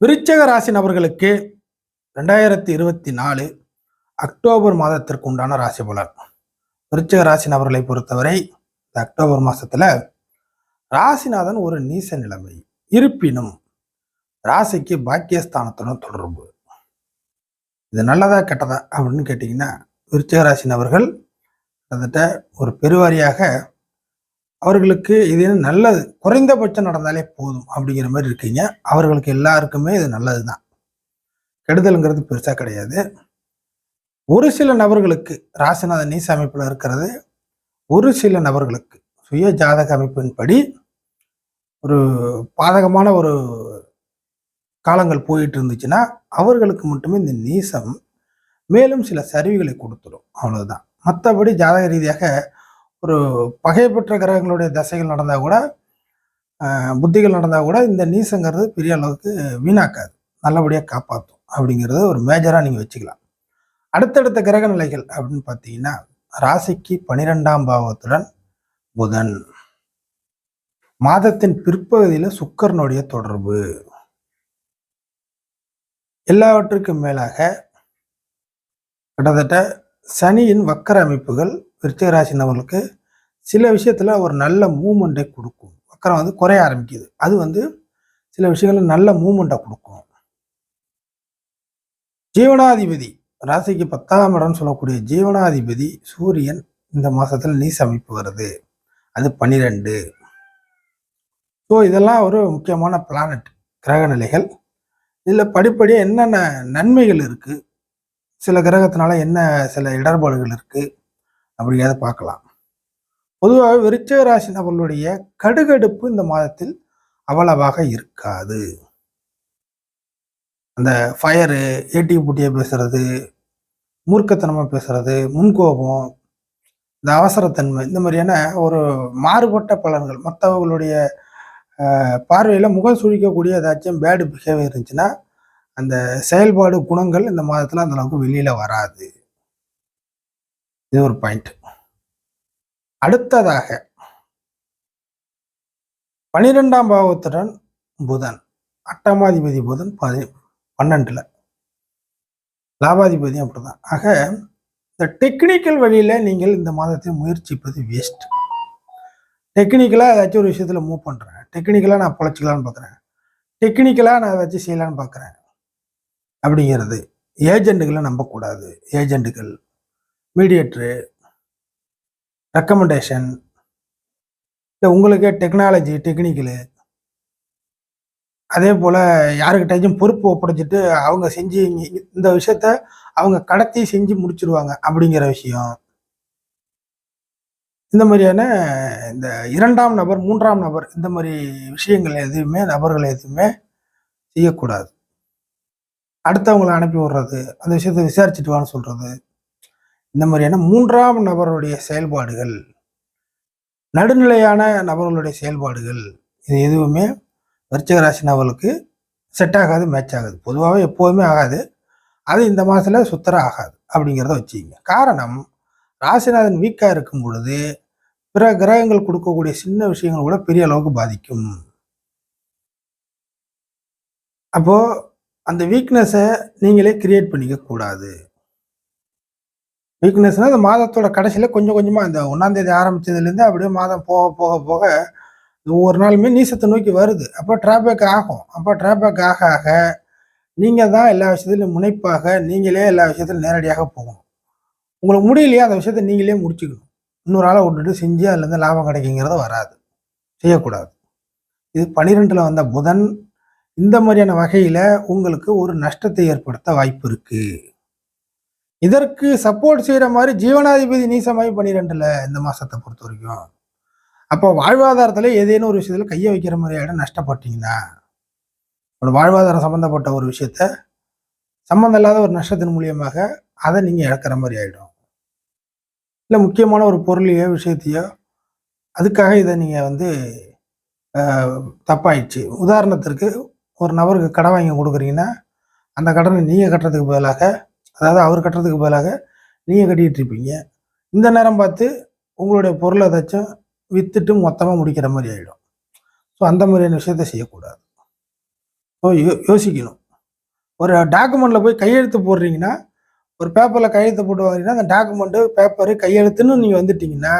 விருச்சக ராசி நபர்களுக்கு ரெண்டாயிரத்தி இருபத்தி நாலு அக்டோபர் மாதத்திற்கு உண்டான ராசி பலன். விருச்சக ராசி நபர்களை பொறுத்தவரை இந்த அக்டோபர் மாதத்தில் ராசிநாதன் ஒரு நீச நிலைமை. இருப்பினும் ராசிக்கு பாக்கியஸ்தானத்துடன் தொடர்பு. இது நல்லதா கெட்டதா அப்படின்னு கேட்டிங்கன்னா விருச்சக ராசி நபர்கள் கிட்டத்தட்ட ஒரு பெருவாரியாக அவர்களுக்கு இது நல்லது? குறைந்தபட்சம் நடந்தாலே போதும் அப்படிங்கிற மாதிரி இருக்கீங்க. அவர்களுக்கு எல்லாருக்குமே இது நல்லது தான் கெடுதலுங்கிறது பெருசாக கிடையாது. ஒரு சில நபர்களுக்கு ராசிநாத நீச அமைப்பில் இருக்கிறது. ஒரு சில நபர்களுக்கு சுய ஜாதக அமைப்பின்படி ஒரு பாதகமான ஒரு காலங்கள் போயிட்டு இருந்துச்சுன்னா அவர்களுக்கு மட்டுமே இந்த நீசம் மேலும் சில சரிவுகளை கொடுத்துடும். அவ்வளவுதான். மற்றபடி ஜாதக ரீதியாக ஒரு பகைப்பற்ற கிரகங்களுடைய தசைகள் நடந்தால் கூட புத்திகள் நடந்தால் கூட இந்த நீசங்கிறது பெரிய அளவுக்கு வீணாக்காது. நல்லபடியாக காப்பாற்றும் அப்படிங்கிறத ஒரு மேஜராக நீங்கள் வச்சுக்கலாம். அடுத்தடுத்த கிரக நிலைகள் அப்படின்னு பார்த்தீங்கன்னா ராசிக்கு பனிரெண்டாம் பாவத்துடன் புதன். மாதத்தின் பிற்பகுதியில் சுக்கரனுடைய தொடர்பு. எல்லாவற்றுக்கும் மேலாக கிட்டத்தட்ட சனியின் வக்கர அமைப்புகள் விருச்சிக ராசி சில விஷயத்தில் ஒரு நல்ல மூமெண்ட்டை கொடுக்கும். வக்கரம் வந்து குறைய ஆரம்பிக்குது. அது வந்து சில விஷயங்களில் நல்ல மூமெண்ட்டை கொடுக்கும். ஜீவனாதிபதி ராசிக்கு பத்தாம் இடம்னு சொல்லக்கூடிய ஜீவனாதிபதி சூரியன் இந்த மாதத்தில் நீசமைப்பு வருது. அது பன்னிரெண்டு ஸோ இதெல்லாம் ஒரு முக்கியமான பிளானட் கிரக நிலைகள். இதில் படிப்படியாக என்னென்ன நன்மைகள் இருக்குது சில கிரகத்தினால என்ன சில இடர்பாடுகள் இருக்குது அப்படிங்கிறத பார்க்கலாம். பொதுவாக விருச்சக ராசி நபர்களுடைய கடுகடுப்பு இந்த மாதத்தில் அவ்வளவாக இருக்காது. அந்த ஃபயரு ஏட்டி பூட்டியை பேசுறது மூர்க்கத்தனமாக பேசுறது முன்கோபம் இந்த அவசரத்தன்மை இந்த மாதிரியான ஒரு மாறுபட்ட பலன்கள் மற்றவர்களுடைய பார்வையில் முகம் சுழிக்கக்கூடிய ஏதாச்சும் பேடு பிஹேவியர் இருந்துச்சுன்னா அந்த செயல்பாடு குணங்கள் இந்த மாதத்தில் அந்தளவுக்கு வெளியில் வராது. இது ஒரு பாயிண்ட். அடுத்ததாக பனிரெண்டாம் பாவத்துடன் புதன் அட்டமாதிபதி புதன் பதி பன்னெண்டில். லாபாதிபதியும் அப்படிதான். ஆக இந்த டெக்னிக்கல் வழியில் நீங்கள் இந்த மாதத்தை முயற்சிப்பது வேஸ்ட் டெக்னிக்கலாக ஏதாச்சும் ஒரு விஷயத்தில் மூவ் பண்ணுறேன் டெக்னிக்கலாக நான் பொழைச்சிக்கலான்னு பார்க்குறேன் டெக்னிக்கலாக நான் ஏதாச்சும் செய்யலான்னு பார்க்குறேன் அப்படிங்கிறது ஏஜெண்ட்டுகளை நம்பக்கூடாது. ஏஜென்ட்டுகள் மீடியேட்ரு ரெக்கமெண்டேஷன் இல்லை உங்களுக்கே டெக்னாலஜி டெக்னிக்கலு அதே போல் யாருக்கிட்டையும் பொறுப்பு ஒப்படைச்சிட்டு அவங்க செஞ்சு இந்த விஷயத்த அவங்க கடத்தி செஞ்சு முடிச்சிருவாங்க அப்படிங்கிற விஷயம். இந்த மாதிரியான இந்த இரண்டாம் நபர் மூன்றாம் நபர் இந்த மாதிரி விஷயங்கள் எதுவுமே நபர்கள் எதுவுமே செய்யக்கூடாது. அடுத்தவங்களை அனுப்பி விடுறது அந்த விஷயத்தை விசாரிச்சுட்டு வான்னு சொல்கிறது இந்த மாதிரியான மூன்றாம் நபருடைய செயல்பாடுகள் நடுநிலையான நபர்களுடைய செயல்பாடுகள் இது எதுவுமே விருச்சிக ராசி நபர்களுக்கு செட் ஆகாது மேட்ச் ஆகாது. பொதுவாகவே எப்போதுமே ஆகாது. அது இந்த மாதத்துல சுத்தர ஆகாது அப்படிங்கிறத வச்சுக்கிங்க. காரணம் ராசிநாதன் வீக்காக இருக்கும் பொழுது பிற கிரகங்கள் கொடுக்கக்கூடிய சின்ன விஷயங்கள் கூட பெரிய அளவுக்கு பாதிக்கும். அப்போது அந்த வீக்னஸை நீங்களே கிரியேட் பண்ணிக்க கூடாது. வீக்னஸ்னால் அந்த மாதத்தோட கடைசியில் கொஞ்சம் கொஞ்சமாக அந்த ஒன்றாந்தேதி ஆரம்பித்ததுலேருந்து அப்படியே மாதம் போக போக போக ஒவ்வொரு நாளுமே நீசத்தை நோக்கி வருது. அப்போ ட்ராபேக் ஆகும். அப்போ ட்ராபேக் ஆக ஆக நீங்கள் தான் எல்லா விஷயத்துலையும் முனைப்பாக நீங்களே எல்லா விஷயத்திலும் நேரடியாக போகணும். உங்களுக்கு முடியலையே அந்த விஷயத்த நீங்களே முடிச்சுக்கணும். இன்னொரு ஆளை விட்டுட்டு செஞ்சு அதுலேருந்து லாபம் கிடைக்குங்கிறது வராது. செய்யக்கூடாது. இது பன்னிரெண்டில் வந்த புதன். இந்த மாதிரியான வகையில் உங்களுக்கு ஒரு நஷ்டத்தை ஏற்படுத்த வாய்ப்பு இருக்குது இதற்கு சப்போர்ட் செய்கிற மாதிரி ஜீவனாதிபதி நீசமாய் பன்னிரெண்டில் இந்த மாசத்தை பொறுத்த வரைக்கும். அப்போ வாழ்வாதாரத்தில் ஏதேனும் ஒரு விஷயத்தில் கையை வைக்கிற மாதிரி ஆகிடும் நஷ்டப்பட்டீங்கன்னா ஒரு வாழ்வாதாரம் சம்மந்தப்பட்ட ஒரு விஷயத்த சம்மந்தம் இல்லாத ஒரு நஷ்டத்தின் மூலியமாக அதை நீங்கள் இழக்கிற மாதிரி ஆகிடும் இல்லை முக்கியமான ஒரு பொருளையோ விஷயத்தையோ அதுக்காக இதை நீங்கள் வந்து தப்பாயிடுச்சு. உதாரணத்திற்கு ஒரு நபருக்கு கடன் வாங்கி கொடுக்குறீங்கன்னா அந்த கடனை நீங்கள் கட்டுறதுக்கு பதிலாக அதாவது அவர் கட்டுறதுக்கு பதிலாக நீங்கள் கட்டிக்கிட்டு இருப்பீங்க. இந்த நேரம் பார்த்து உங்களுடைய பொருளை ஏதாச்சும் விற்றுட்டு மொத்தமாக முடிக்கிற மாதிரி ஆகிடும் ஸோ அந்த மாதிரியான விஷயத்த செய்யக்கூடாது. ஸோ யோ யோசிக்கணும். ஒரு டாக்குமெண்ட்டில் போய் கையெழுத்து போடுறீங்கன்னா ஒரு பேப்பரில் கையெழுத்து போட்டு வாங்கினீங்கன்னா அந்த டாக்குமெண்ட்டு பேப்பரு கையெழுத்துன்னு நீங்கள் வந்துட்டீங்கன்னா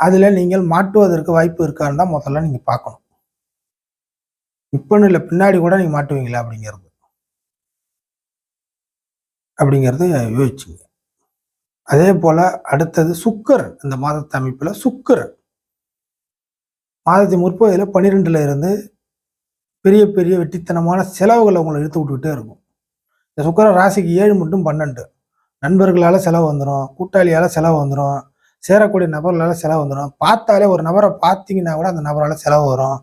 அதில் நீங்கள் மாட்டுவதற்கு வாய்ப்பு இருக்கான்னு தான் முதல்ல நீங்கள் பார்க்கணும். இப்போன்னு இல்லை பின்னாடி கூட நீங்கள் மாட்டுவீங்களா அப்படிங்கிறது. அப்படிங்கிறத யோசிச்சுங்க. அதே போல் அடுத்தது சுக்கரன். இந்த மாதத்து அமைப்பில் சுக்கரன். மாதத்தின் முற்பகுதியில் பன்னிரெண்டுல இருந்து பெரிய பெரிய வெட்டித்தனமான செலவுகளை உங்களை இழுத்து விட்டுக்கிட்டே இருக்கும். இந்த சுக்கரன் ராசிக்கு ஏழு மட்டும் பன்னெண்டு. நண்பர்களால் செலவு வந்துடும் கூட்டாளியால் செலவு வந்துடும் சேரக்கூடிய நபர்களால் செலவு வந்துடும் பார்த்தாலே ஒரு நபரை பார்த்தீங்கன்னா கூட அந்த நபரால் செலவு வரும்.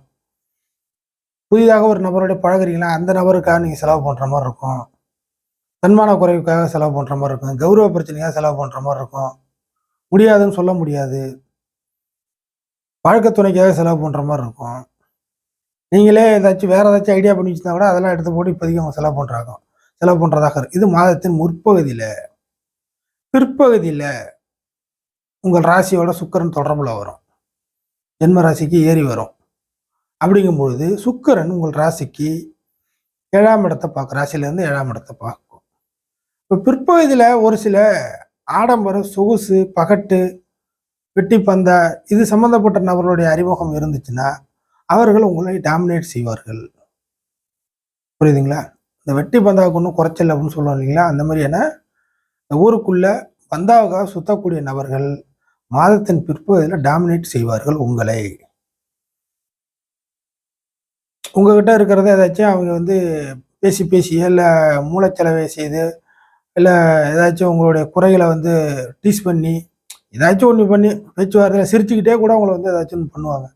புதிதாக ஒரு நபரோட பழகுறீங்களா அந்த நபருக்காக நீங்கள் செலவு பண்ணுற மாதிரி இருக்கும். தன்மான குறைவுக்காக செலவு பண்ணுற மாதிரி இருக்கும். கௌரவ பிரச்சனையாக செலவு பண்ணுற மாதிரி இருக்கும். முடியாதுன்னு சொல்ல முடியாது. வாழ்க்கை துணைக்காக செலவு பண்ணுற மாதிரி இருக்கும். நீங்களே ஏதாச்சும் வேறு ஏதாச்சும் ஐடியா பண்ணி வச்சுருந்தா கூட அதெல்லாம் எடுத்து போட்டு இப்போதைக்கு அவங்க செலவு பண்ணுறாங்க செலவு பண்ணுறதாக இது மாதத்தின் முற்பகுதியில். பிற்பகுதியில் உங்கள் ராசியோட சுக்கரன் தொடர்பில் வரும். ஜென்ம ராசிக்கு ஏறி வரும். அப்படிங்கும்பொழுது சுக்கரன் உங்கள் ராசிக்கு ஏழாம் இடத்தை பார்க்க ராசியிலேருந்து ஏழாம் இடத்தை பார்க்கும் இப்போ பிற்பகுதியில் ஒரு சில ஆடம்பரம் சொகுசு பகட்டு வெட்டி பந்தா இது சம்பந்தப்பட்ட நபர்களுடைய அறிமுகம் இருந்துச்சுன்னா அவர்கள் உங்களை டாமினேட் செய்வார்கள். புரியுதுங்களா? இந்த வெட்டி பந்தாவுக்கு ஒன்றும் குறைச்சல் அப்படின்னு சொல்லுவோம் இல்லைங்களா? அந்த மாதிரியான இந்த ஊருக்குள்ள பந்தாவுக்காக சுத்தக்கூடிய நபர்கள் மாதத்தின் பிற்பகுதியில் டாமினேட் செய்வார்கள் உங்களை. உங்ககிட்ட இருக்கிறத ஏதாச்சும் அவங்க வந்து பேசி பேசி இல்லை மூளைச்சலவை செய்து இல்லை ஏதாச்சும் உங்களுடைய குறைகளை வந்து டீஸ் பண்ணி ஏதாச்சும் ஒன்று பண்ணி பேச்சுவார்த்தையில் சிரிச்சுக்கிட்டே கூட உங்களை வந்து ஏதாச்சும் ஒன்று பண்ணுவாங்க.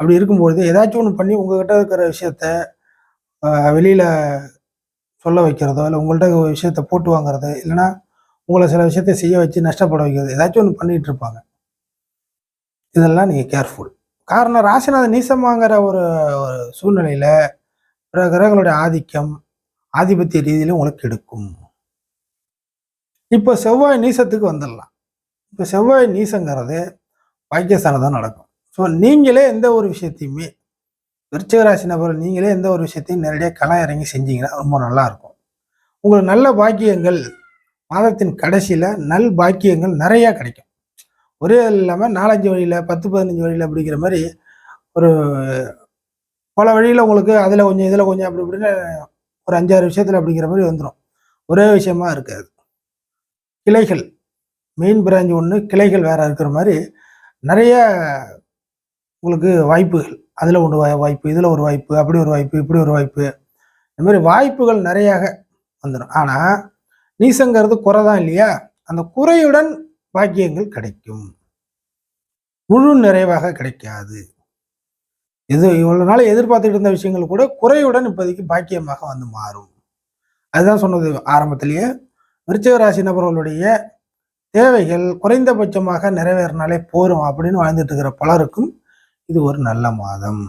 அப்படி இருக்கும்பொழுது ஏதாச்சும் ஒன்று பண்ணி உங்ககிட்ட இருக்கிற விஷயத்த வெளியில் சொல்ல வைக்கிறதோ இல்லை உங்கள்கிட்ட விஷயத்த போட்டு வாங்குறது இல்லைன்னா உங்களை சில விஷயத்த செய்ய வச்சு நஷ்டப்பட வைக்கிறது ஏதாச்சும் ஒன்று பண்ணிகிட்டு இருப்பாங்க. இதெல்லாம் நீங்கள் கேர்ஃபுல் காரணம் ராசிநாதன் நீசமாங்கிற ஒரு ஒரு சூழ்நிலையில் பிற கிரகங்களுடைய ஆதிக்கம் ஆதிபத்திய ரீதியிலும் உங்களுக்கு எடுக்கும். இப்போ செவ்வாய் நீசத்துக்கு வந்துடலாம். இப்போ செவ்வாய் நீசங்கிறது பாக்கியஸ்தானம் தான் நடக்கும். ஸோ நீங்களே எந்த ஒரு விஷயத்தையுமே விருச்சகராசி நபர்கள் நீங்களே எந்த ஒரு விஷயத்தையும் நேரடியாக களம் இறங்கி செஞ்சீங்கன்னா ரொம்ப நல்லா இருக்கும் உங்களுக்கு நல்ல பாக்கியங்கள் மாதத்தின் கடைசியில் நல் பாக்கியங்கள் நிறையா கிடைக்கும். ஒரே இல்லாமல் நாலஞ்சு வழியில் பத்து பதினஞ்சு வழியில் அப்படிங்கிற மாதிரி ஒரு பல வழியில் உங்களுக்கு அதில் கொஞ்சம் இதில் கொஞ்சம் அப்படி இப்படின்னு ஒரு அஞ்சாறு விஷயத்தில் அப்படிங்கிற மாதிரி வந்துடும் ஒரே விஷயமா இருக்காது. கிளைகள். மெயின் பிரான்ச் ஒன்று கிளைகள் வேறு இருக்கிற மாதிரி நிறைய உங்களுக்கு வாய்ப்புகள். அதில் ஒன்று வாய்ப்பு இதில் ஒரு வாய்ப்பு அப்படி ஒரு வாய்ப்பு இப்படி ஒரு வாய்ப்பு. இந்த மாதிரி வாய்ப்புகள் நிறையாக வந்துடும் ஆனால் நீசங்கிறது குறை தான் இல்லையா? அந்த குறையுடன் பாக்கியங்கள் கிடைக்கும். முழு நிறைவாக கிடைக்காது. இது இவ்வளோ நாள் எதிர்பார்த்துட்டு இருந்த விஷயங்கள் கூட குறையுடன் இப்போதைக்கு பாக்கியமாக வந்து மாறும். அதுதான் சொன்னது ஆரம்பத்திலேயே. விருச்சிக ராசி நபர்களுடைய தேவைகள் குறைந்தபட்சமாக நிறைவேறினாலே போரும் அப்படின்னு வாழ்ந்துட்டு இருக்கிற பலருக்கும் இது ஒரு நல்ல மாதம்.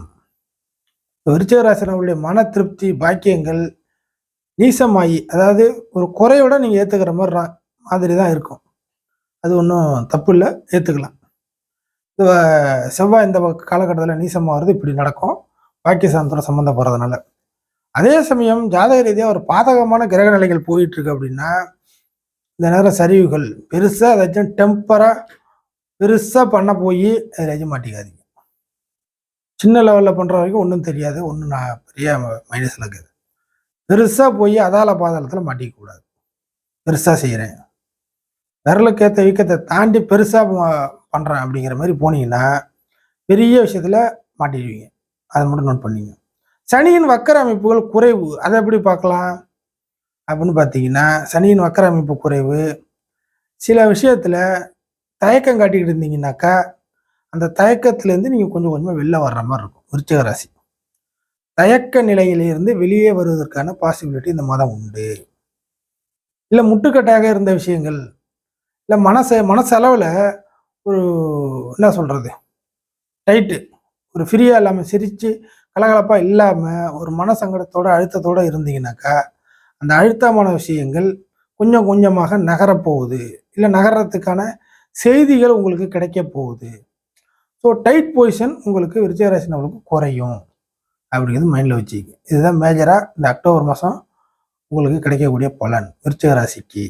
விருச்சிக ராசி நபர்களுடைய மன திருப்தி பாக்கியங்கள் நீசமாயி அதாவது ஒரு குறையோட நீங்கள் ஏற்றுக்கிற மாதிரி மாதிரி தான் இருக்கும். அது ஒன்றும் தப்பு இல்லை ஏற்றுக்கலாம் இது செவ்வாய் இந்த காலகட்டத்தில் நீசமாகிறது இப்படி நடக்கும். பாக்கியசாந்தோட சம்மந்தப்படுறதுனால அதே சமயம் ஜாதக ரீதியாக ஒரு பாதகமான கிரக நிலைகள் போயிட்டு இருக்கு அப்படின்னா இந்த நேரம் சரிவுகள். பெருசாக ஏதாச்சும் டெம்பராக பெருசாக பண்ண போய் ஏதாச்சும் மாட்டிக்காதீங்க. சின்ன லெவலில் பண்ணுற வரைக்கும் ஒன்றும் தெரியாது. ஒன்றும் நான் பெரிய மைனஸில் இருக்குது. பெருசாக போய் அதால பாதாளத்தில் மாட்டிக்கக்கூடாது பெருசாக செய்கிறேன் விரலுக்கேற்ற வீக்கத்தை தாண்டி பெருசாக பண்ணுறேன் அப்படிங்கிற மாதிரி போனீங்கன்னா பெரிய விஷயத்தில் மாட்டிடுவீங்க. அதை மட்டும் நோட் பண்ணிங்க. சனியின் வக்கர அமைப்புகள் குறைவு. அதை எப்படி பார்க்கலாம்? அப்படின்னு பார்த்தீங்கன்னா சனியின் வக்கர அமைப்பு குறைவு. சில விஷயத்தில் தயக்கம் காட்டிக்கிட்டு இருந்தீங்கன்னாக்கா அந்த தயக்கத்துலேருந்து நீங்கள் கொஞ்சம் கொஞ்சமாக வெளில வர்ற மாதிரி இருக்கும். விருச்சக ராசி. தயக்க நிலையிலிருந்து வெளியே வருவதற்கான பாசிபிலிட்டி இந்த மாதம் உண்டு. இல்லை முட்டுக்கட்டாக இருந்த விஷயங்கள் இல்லை மனச மனசளவில் ஒரு என்ன சொல்கிறது டைட்டு ஒரு ஃப்ரீயாக இல்லாமல் சிரித்து கலகலப்பாக இல்லாமல் ஒரு மன சங்கடத்தோட அழுத்தத்தோடு இருந்தீங்கன்னாக்கா அந்த அழுத்தமான விஷயங்கள் கொஞ்சம் கொஞ்சமாக நகரப்போகுது இல்லை நகர்றதுக்கான செய்திகள் உங்களுக்கு கிடைக்க போகுது. ஸோ டைட் பொசிஷன் உங்களுக்கு விருச்சகராசி நபர்களுக்கு குறையும் அப்படிங்கிறது மைண்டில் வச்சுக்கி இதுதான் மேஜராக இந்த அக்டோபர் மாதம் உங்களுக்கு கிடைக்கக்கூடிய பலன் விருச்சகராசிக்கு